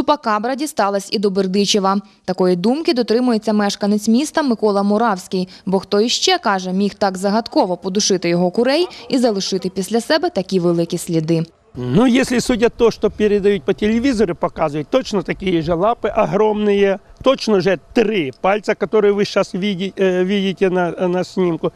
Чупакабра дісталась і до Бердичева. Такої думки дотримується мешканець міста Микола Муравський, бо хто іще, каже, міг так загадково подушити його курей і залишити після себе такі великі сліди. Ну, если судя то, что передают по телевизору, показывают, точно такие же лапы огромные, точно же три пальца, которые вы сейчас видите, видите на, на снимку.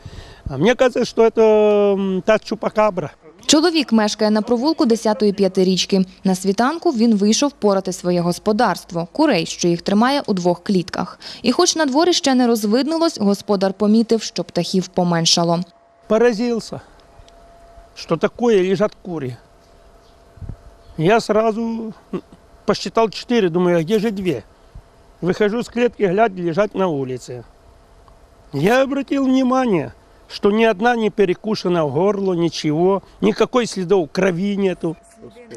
А мне кажется, что это м, та чупакабра. Чоловік мешкає на провулку 10-ї п'ятирічки. На світанку він вийшов порати своє господарство – курей, що їх тримає у двох клітках. І хоч на дворі ще не розвиднилось, господар помітив, що птахів поменшало. Поразился, что такое лежат кури. Я сразу м, посчитал четыре, думаю, а где же две? Выхожу с клетки, глядь, лежат на улице. Я обратил внимание, что ни одна не перекушена в горло, ничего, никакой следов крови нету.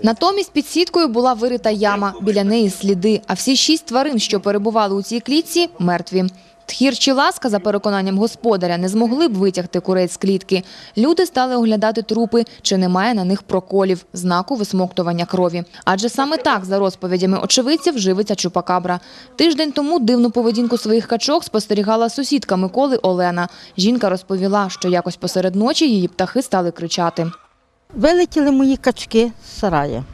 Натомість під сіткою була вирита яма, біля неї сліди, а всі шість тварин, що перебували у цій клітці, мертві. Тхір чи ласка, за переконанням господаря, не змогли б витягти курей з клітки. Люди стали оглядати трупи, чи немає на них проколів, знаку висмоктування крові. Адже саме так, за розповідями очевидців, живиться чупакабра. Тиждень тому дивну поведінку своїх качок спостерігала сусідка Миколи Олена. Жінка розповіла, що якось посеред ночі її птахи стали кричати. Вилетіли мої качки з сарая.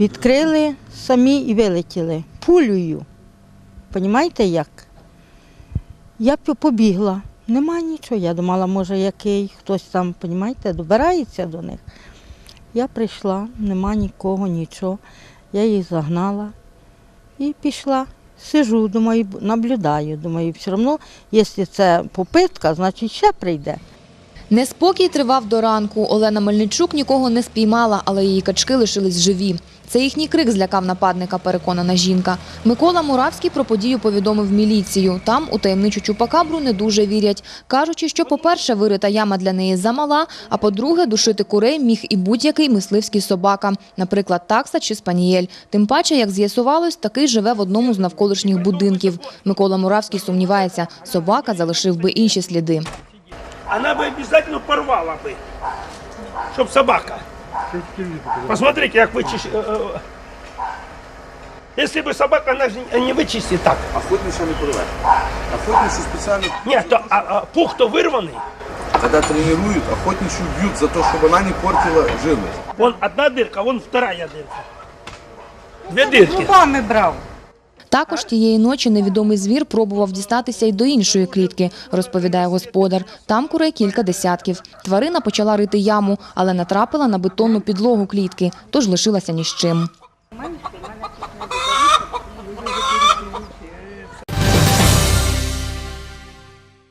Відкрили самі і вилетіли. Пулею. Понімаєте як? Я побігла. Нема нічого. Я думала, може, який хтось там, понімаєте, добирається до них. Я прийшла, нема нікого, нічого. Я їх загнала і пішла. Сижу, думаю, наблюдаю. Думаю, все одно, якщо це попитка, значить ще прийде. Неспокій тривав до ранку. Олена Мельничук нікого не спіймала, але її качки лишились живі. Це їхній крик злякав нападника, переконана жінка. Микола Муравський про подію повідомив міліцію. Там у таємничу чупакабру не дуже вірять, кажучи, що, по-перше, вирита яма для неї замала, а по-друге, душити курей міг і будь-який мисливський собака, наприклад, такса чи спанієль. Тим паче, як з'ясувалось, такий живе в одному з навколишніх будинків. Микола Муравський сумнівається, собака залишив би інші сліди. Она бы обязательно порвала бы, чтоб собака. Посмотрите, как вычищ... э, э, Если бы собака, она же не вычистит так. Охотничья не порве. Охотничью специально, Нет, то, а, а, пух то вырванный. когда тренируют, охотничью бьют за то, чтобы она не портила живность. Вон одна дырка, вон вторая дырка. Две дырки. Зубами брав. Також тієї ночі невідомий звір пробував дістатися й до іншої клітки, розповідає господар. Там курей кілька десятків. Тварина почала рити яму, але натрапила на бетонну підлогу клітки, тож лишилася ні з чим.